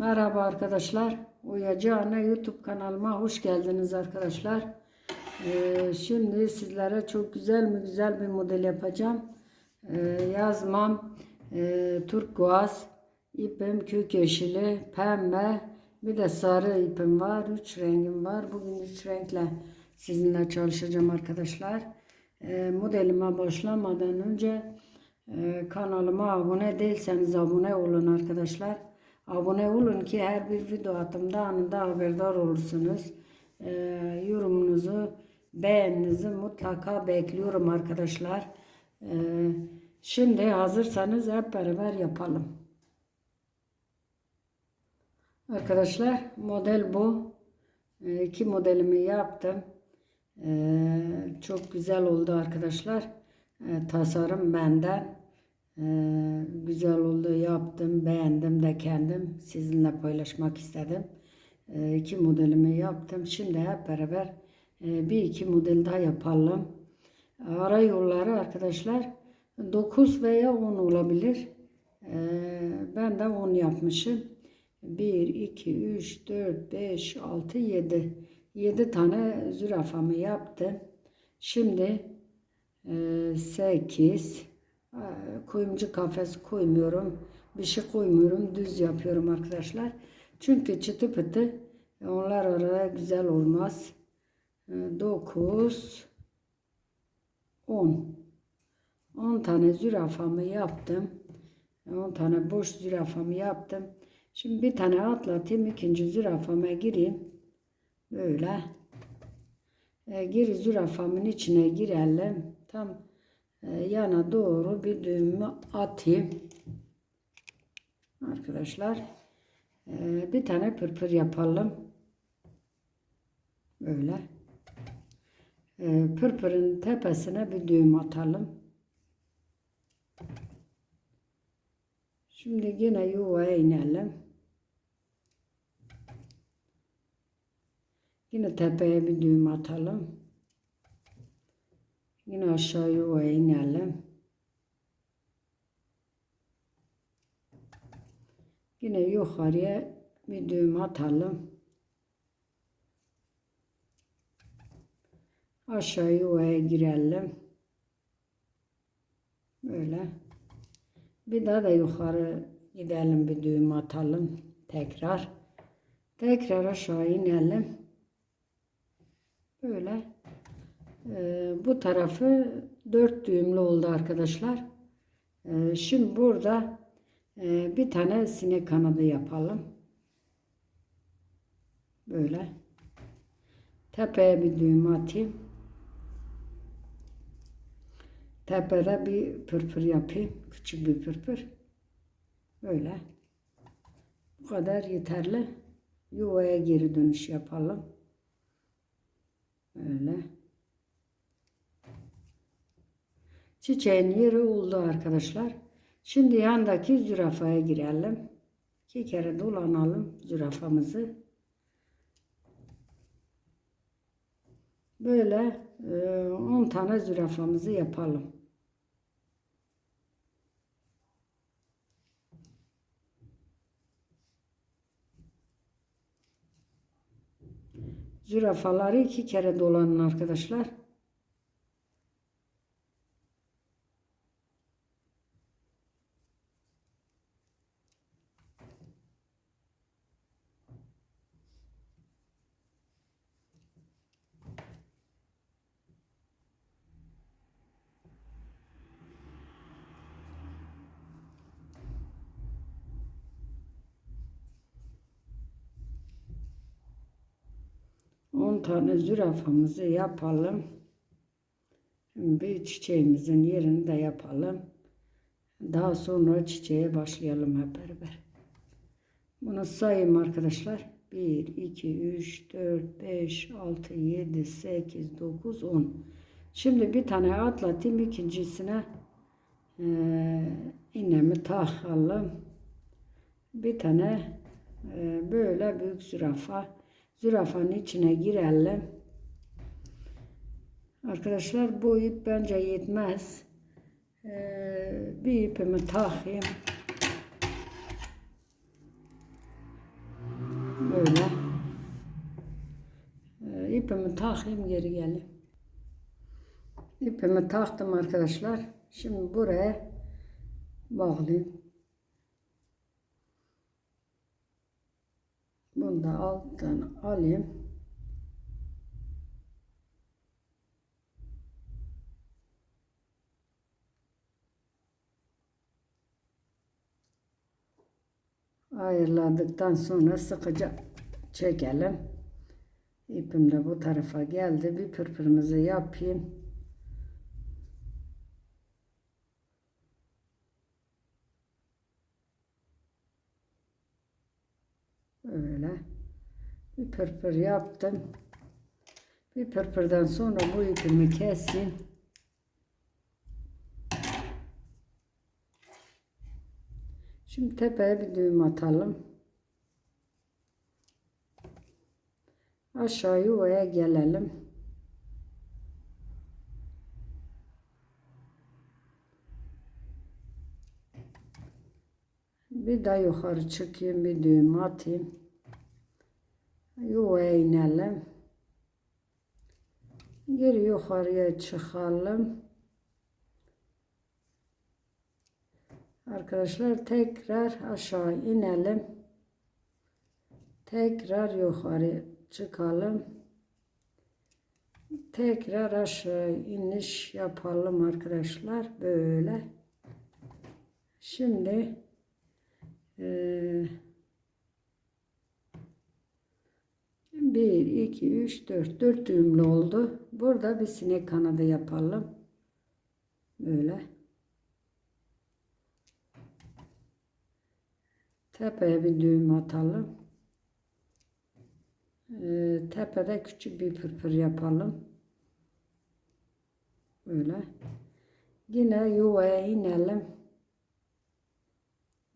Merhaba arkadaşlar. Uyacağına YouTube kanalıma hoş geldiniz arkadaşlar. Ee, şimdi sizlere çok güzel mi güzel bir model yapacağım. Ee, yazmam e, turkuaz, ipim kök yeşili, pembe, bir de sarı ipim var. Üç rengim var. Bugün üç renkle sizinle çalışacağım arkadaşlar. Ee, modelime başlamadan önce ee, kanalıma abone değilseniz abone olun arkadaşlar. Abone olun ki her bir video attığımda anında haberdar olursunuz. Ee, yorumunuzu, beğeninizi mutlaka bekliyorum arkadaşlar. Ee, şimdi hazırsanız hep beraber yapalım. Arkadaşlar model bu. Ee, iki modelimi yaptım. Ee, çok güzel oldu arkadaşlar. Ee, tasarım benden. Ee, güzel oldu yaptım beğendim de kendim sizinle paylaşmak istedim. Ee, iki modelimi yaptım. Şimdi hep beraber e, bir iki model daha yapalım. Ara yolları arkadaşlar 9 veya 10 olabilir. Ee, ben de 10 yapmışım. 1, 2, 3, 4, 5, 6, 7. 7 tane zürafamı yaptım. Şimdi 8 kuyumcu kafes koymuyorum. Bir şey koymuyorum. Düz yapıyorum arkadaşlar. Çünkü çıtı pıtı onlar araya güzel olmaz. 9 10 10 tane zürafamı yaptım. 10 tane boş zürafamı yaptım. Şimdi bir tane atlatayım. ikinci zürafama gireyim. Böyle. E, gir zürafamın içine girelim. Tam e, yana doğru bir düğümü atayım. Arkadaşlar. E, bir tane pırpır yapalım. Böyle. E, pırpırın tepesine bir düğüm atalım. Şimdi yine yuvaya inelim. Yine tepeye bir düğüm atalım. Yine aşağı yuvaya inelim. Yine yukarıya bir düğüm atalım. Aşağı yuvaya girelim. Böyle. Bir daha da yukarı gidelim bir düğüm atalım. Tekrar. Tekrar aşağı inelim. Böyle. Ee, bu tarafı dört düğümlü oldu arkadaşlar. Ee, şimdi burada e, bir tane sinek kanadı yapalım. Böyle. Tepeye bir düğüm atayım. Tepede bir pırpır yapayım. Küçük bir pırpır. Böyle. Bu kadar yeterli. Yuvaya geri dönüş yapalım. Böyle. Çiçeğin yeri oldu arkadaşlar. Şimdi yandaki zürafaya girelim. İki kere dolanalım zürafamızı. Böyle 10 tane zürafamızı yapalım. Zürafaları iki kere dolanın arkadaşlar. On tane zürafamızı yapalım. Bir çiçeğimizin yerini de yapalım. Daha sonra çiçeğe başlayalım hep beraber. Bunu sayayım arkadaşlar. 1, 2, 3, 4, 5, 6, 7, 8, 9, 10. Şimdi bir tane atlatayım. ikincisine e, iğnemi takalım. Bir tane e, böyle büyük zürafa zürafanın içine girelim. Arkadaşlar bu ip bence yetmez. Ee, bir ipimi takayım. Böyle. Ee, ipimi takayım geri gelin. İpimi taktım arkadaşlar. Şimdi buraya bağlayayım. Da alttan alayım. Ayırladıktan sonra sıkıca çekelim. İpim de bu tarafa geldi. Bir pırpırımızı yapayım. Öyle. Bir pırpır yaptım. Bir pırpırdan sonra bu ipimi keseyim. Şimdi tepeye bir düğüm atalım. Aşağı yuvaya gelelim. Bir daha yukarı çıkayım, bir düğüm atayım. Yuvaya inelim. Geri yukarıya çıkalım. Arkadaşlar tekrar aşağı inelim. Tekrar yukarı çıkalım. Tekrar aşağı iniş yapalım arkadaşlar. Böyle. Şimdi eee bir, iki, üç, dört. Dört düğümlü oldu. Burada bir sinek kanadı yapalım. Böyle. Tepeye bir düğüm atalım. Ee, tepede küçük bir pırpır yapalım. Böyle. Yine yuvaya inelim.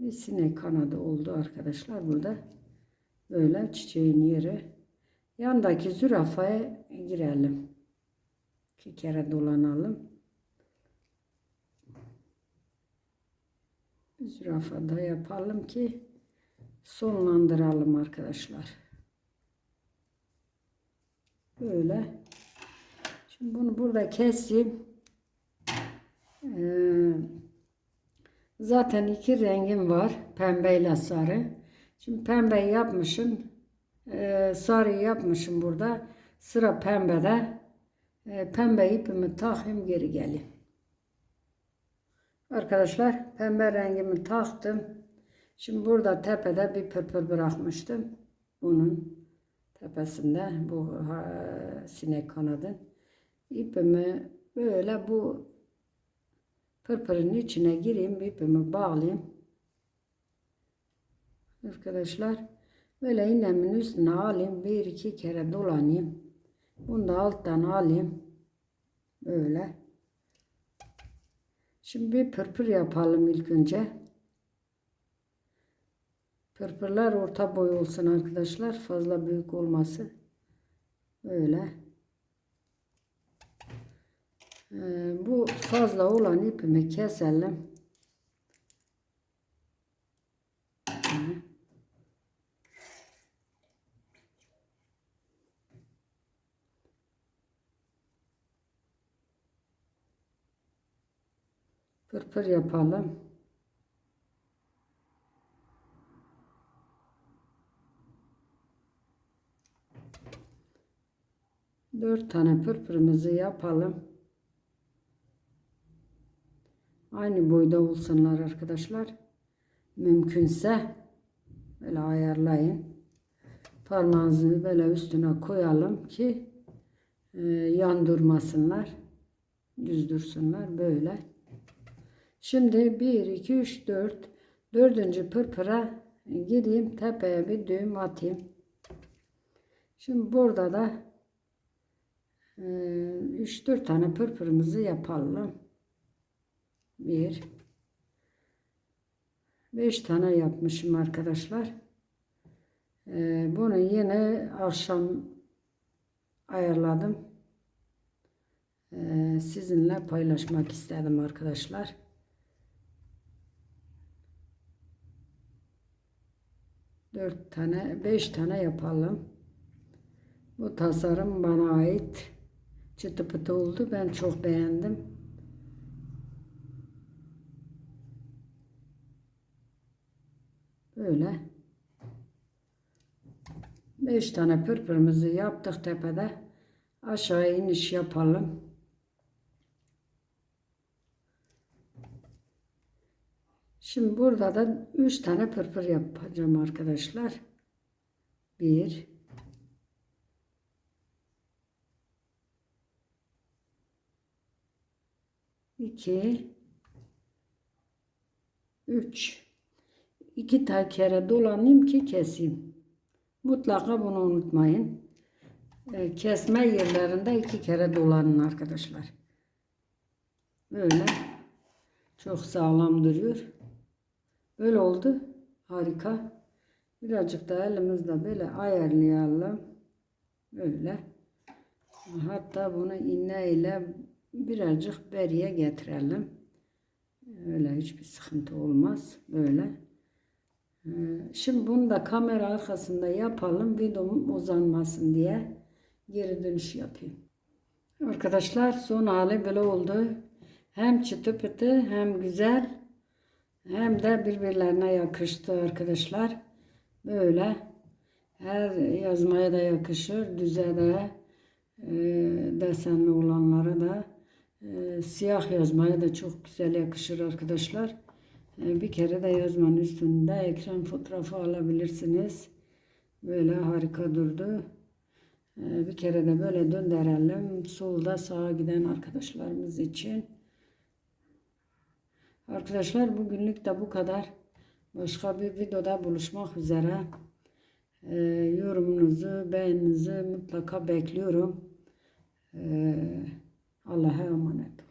Bir sinek kanadı oldu arkadaşlar burada. Böyle çiçeğin yeri. Yandaki zürafaya girelim. İki kere dolanalım. Zürafada yapalım ki sonlandıralım arkadaşlar. Böyle. Şimdi bunu burada keseyim. Ee, zaten iki rengim var. Pembe ile sarı. Şimdi pembeyi yapmışım. Ee, sarıyı yapmışım burada. Sıra pembede. Ee, pembe ipimi takayım geri geleyim. Arkadaşlar pembe rengimi taktım. Şimdi burada tepede bir pırpır bırakmıştım. Bunun tepesinde bu ha, sinek kanadın. İpimi böyle bu pırpırın içine gireyim. ipimi bağlayayım. Arkadaşlar böyle iğnemin üstüne alayım. Bir iki kere dolanayım. Bunu da alttan alayım. Böyle. Şimdi bir pırpır yapalım ilk önce. Pırpırlar orta boy olsun arkadaşlar. Fazla büyük olması. Böyle. Ee, bu fazla olan ipimi keselim. Böyle. Pırpır yapalım. Dört tane pırpırımızı yapalım. Aynı boyda olsunlar arkadaşlar. Mümkünse böyle ayarlayın. Parmağınızı böyle üstüne koyalım ki e, yan durmasınlar. Düz dursunlar böyle. Şimdi 1, 2, 3, 4. Dördüncü pırpıra gideyim. Tepeye bir düğüm atayım. Şimdi burada da 3-4 e, tane pırpırımızı yapalım. 1 5 tane yapmışım arkadaşlar. E, bunu yine akşam ayarladım. E, sizinle paylaşmak istedim arkadaşlar. Dört tane, beş tane yapalım. Bu tasarım bana ait. Çıtı pıtı oldu. Ben çok beğendim. Böyle. Beş tane pırpırımızı yaptık tepede. Aşağı iniş yapalım. Şimdi burada da üç tane pırpır yapacağım arkadaşlar. Bir. iki, üç. İki tane kere dolanayım ki keseyim. Mutlaka bunu unutmayın. Ee, Kesme yerlerinde iki kere dolanın arkadaşlar. Böyle. Çok sağlam duruyor. Böyle oldu. Harika. Birazcık da elimizde böyle ayarlayalım. Böyle. Hatta bunu iğne ile birazcık beriye getirelim. Öyle hiçbir sıkıntı olmaz. Böyle. Ee, Şimdi bunu da kamera arkasında yapalım. Videom uzanmasın diye geri dönüş yapayım. Arkadaşlar son hali böyle oldu. Hem çıtı pıtı hem güzel hem de birbirlerine yakıştı arkadaşlar. Böyle her yazmaya da yakışır. Düze de e, desenli olanlara da e, siyah yazmaya da çok güzel yakışır arkadaşlar. E, bir kere de yazmanın üstünde ekran fotoğrafı alabilirsiniz. Böyle harika durdu. E, bir kere de böyle döndürelim. Solda sağa giden arkadaşlarımız için. Arkadaşlar bugünlük de bu kadar. Başka bir videoda buluşmak üzere. Ee, yorumunuzu, beğeninizi mutlaka bekliyorum. Ee, Allah'a emanet.